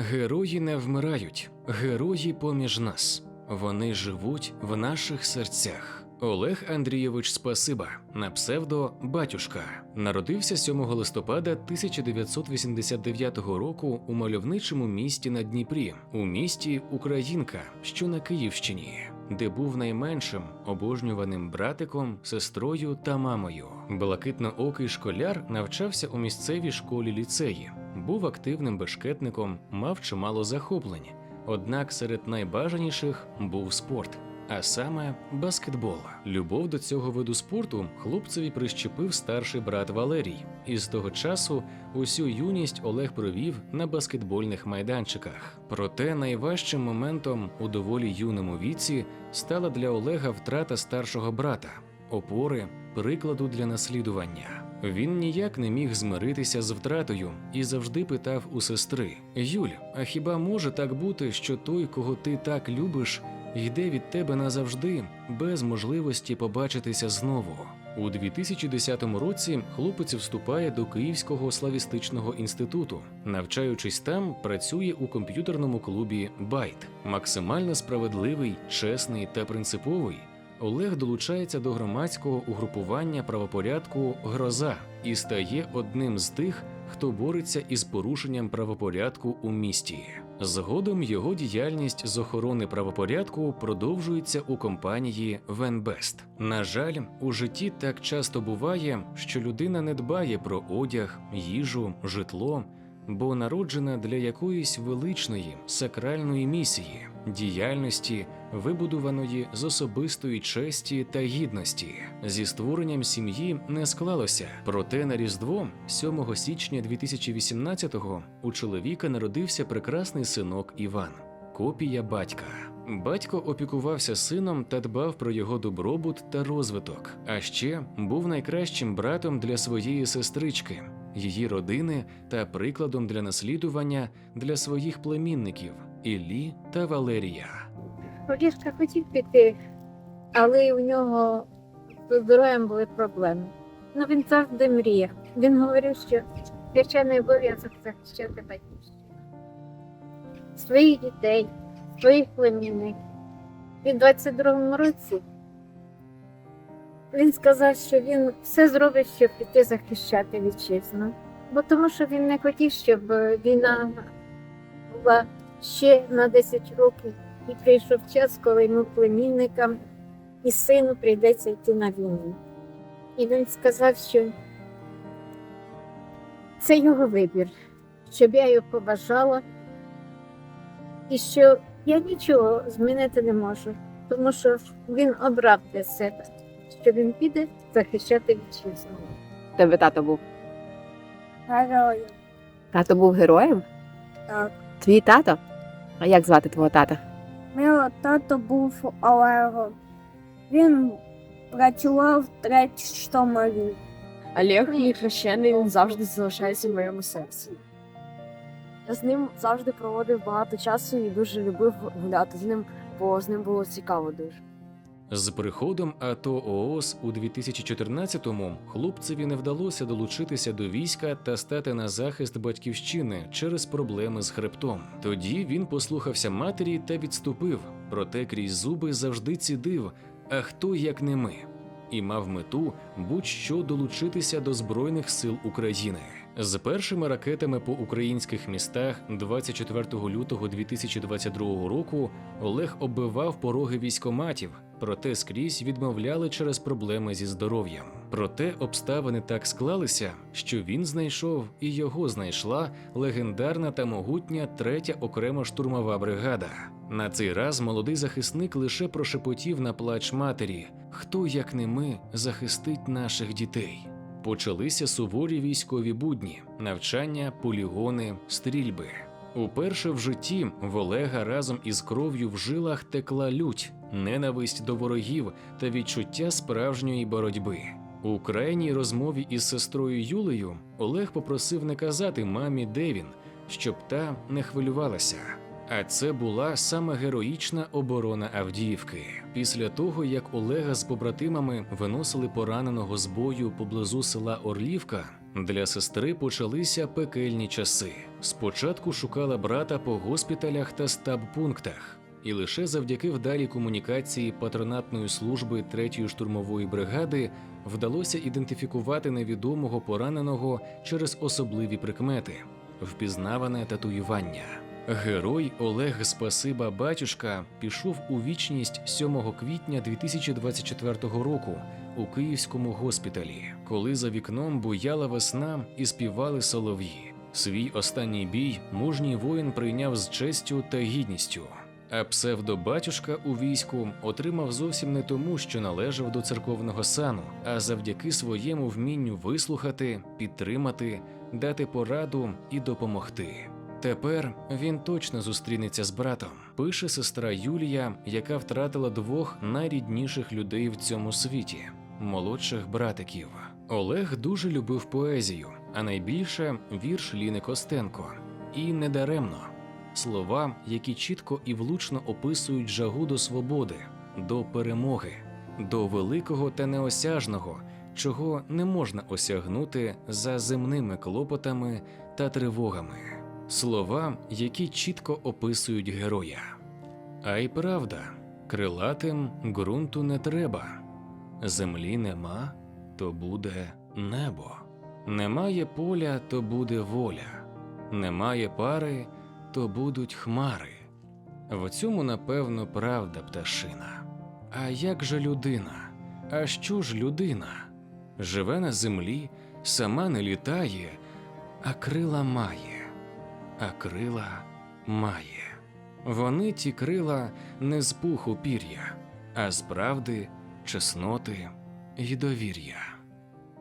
Герої не вмирають, герої поміж нас. Вони живуть в наших серцях. Олег Андрійович Спасиба на псевдо Батюшка народився 7 листопада 1989 року у мальовничому місті на Дніпрі, у місті Українка, що на Київщині, де був найменшим обожнюваним братиком, сестрою та мамою. Блакитноокий школяр навчався у місцевій школі ліцеї, був активним бешкетником, мав чимало захоплень. Однак серед найбажаніших був спорт, а саме баскетбол. Любов до цього виду спорту хлопцеві прищепив старший брат Валерій, і з того часу усю юність Олег провів на баскетбольних майданчиках. Проте найважчим моментом у доволі юному віці стала для Олега втрата старшого брата, опори, прикладу для наслідування. Він ніяк не міг змиритися з втратою і завжди питав у сестри: Юль, а хіба може так бути, що той, кого ти так любиш, йде від тебе назавжди, без можливості побачитися знову? У 2010 році хлопець вступає до Київського славістичного інституту. Навчаючись там, працює у комп'ютерному клубі Байт. Максимально справедливий, чесний та принциповий. Олег долучається до громадського угрупування правопорядку Гроза і стає одним з тих, хто бореться із порушенням правопорядку у місті. Згодом його діяльність з охорони правопорядку продовжується у компанії Венбест. На жаль, у житті так часто буває, що людина не дбає про одяг, їжу, житло, бо народжена для якоїсь величної сакральної місії, діяльності, вибудуваної з особистої честі та гідності. Зі створенням сім'ї не склалося. Проте на Різдво, 7 січня 2018-го, у чоловіка народився прекрасний синок Іван, копія батька. Батько опікувався сином та дбав про його добробут та розвиток, а ще був найкращим братом для своєї сестрички, її родини та прикладом для наслідування для своїх племінників Іллі та Валерія. Олішка хотів піти, але у нього з здоров'ям були проблеми. Ну він завжди мріяв. Він говорив, що священний обов'язок захищати батьківщину. Своїх дітей, своїх племінників. І в 22-му році він сказав, що він все зробить, щоб піти захищати вітчизну. Бо тому що він не хотів, щоб війна була ще на 10 років. І прийшов час, коли йому племінникам і сину прийдеться йти на війну. І він сказав, що це його вибір, щоб я його побажала, і що я нічого змінити не можу, тому що він обрав для себе, що він піде захищати вітчизну. Тебе тато був. Герою. Тато був героєм? Так. Твій тато? А як звати твого тата? Мій тато був Олегом. Він працював третій штомарі. Олег мій хрещений, він завжди залишається в моєму серці. Я з ним завжди проводив багато часу і дуже любив гуляти з ним, бо з ним було цікаво дуже. З приходом АТО ООС у 2014-му хлопцеві не вдалося долучитися до війська та стати на захист батьківщини через проблеми з хребтом. Тоді він послухався матері та відступив, проте крізь зуби завжди цідив: а хто як не ми? І мав мету будь-що долучитися до Збройних сил України. З першими ракетами по українських містах 24 лютого 2022 року Олег оббивав пороги військоматів, проте скрізь відмовляли через проблеми зі здоров'ям. Проте обставини так склалися, що він знайшов і його знайшла легендарна та могутня третя окрема штурмова бригада. На цей раз молодий захисник лише прошепотів на плач матері: хто як не ми захистить наших дітей. Почалися суворі військові будні, навчання, полігони, стрільби. Уперше в житті в Олега разом із кров'ю в жилах текла лють, ненависть до ворогів та відчуття справжньої боротьби. У крайній розмові із сестрою Юлею Олег попросив не казати мамі, де він, щоб та не хвилювалася. А це була саме героїчна оборона Авдіївки. Після того, як Олега з побратимами виносили пораненого з бою поблизу села Орлівка, Для сестри почалися пекельні часи. Спочатку шукала брата по госпіталях та стаб-пунктах, і лише завдяки вдалій комунікації патронатної служби 3-ї штурмової бригади вдалося ідентифікувати невідомого пораненого через особливі прикмети, впізнаване татуювання. Герой Олег Спасиба Батюшка пішов у вічність 7 квітня 2024 року у київському госпіталі, коли за вікном буяла весна і співали солов'ї. Свій останній бій мужній воїн прийняв з честю та гідністю. А псевдобатюшка у війську отримав зовсім не тому, що належав до церковного сану, а завдяки своєму вмінню вислухати, підтримати, дати пораду і допомогти. Тепер він точно зустрінеться з братом, пише сестра Юлія, яка втратила двох найрідніших людей в цьому світі молодших братиків. Олег дуже любив поезію, а найбільше вірш Ліни Костенко. І недаремно слова, які чітко і влучно описують жагу до свободи, до перемоги, до великого та неосяжного, чого не можна осягнути за земними клопотами та тривогами. Слова, які чітко описують героя. А й правда, крилатим ґрунту не треба. Землі нема, то буде небо. Немає поля, то буде воля. Немає пари, то будуть хмари. В цьому, напевно, правда пташина. А як же людина? А що ж людина? Живе на землі, сама не літає, а крила має, а крила має. Вони ті крила не з пуху пір'я, а з правди, чесноти й довір'я.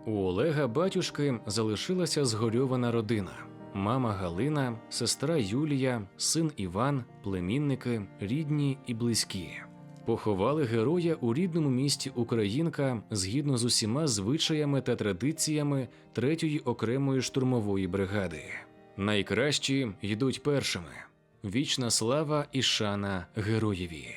У Олега батюшки залишилася згорьована родина: мама Галина, сестра Юлія, син Іван, племінники, рідні і близькі. Поховали героя у рідному місті Українка згідно з усіма звичаями та традиціями 3-ї окремої штурмової бригади. Найкращі йдуть першими. Вічна слава і шана героєві.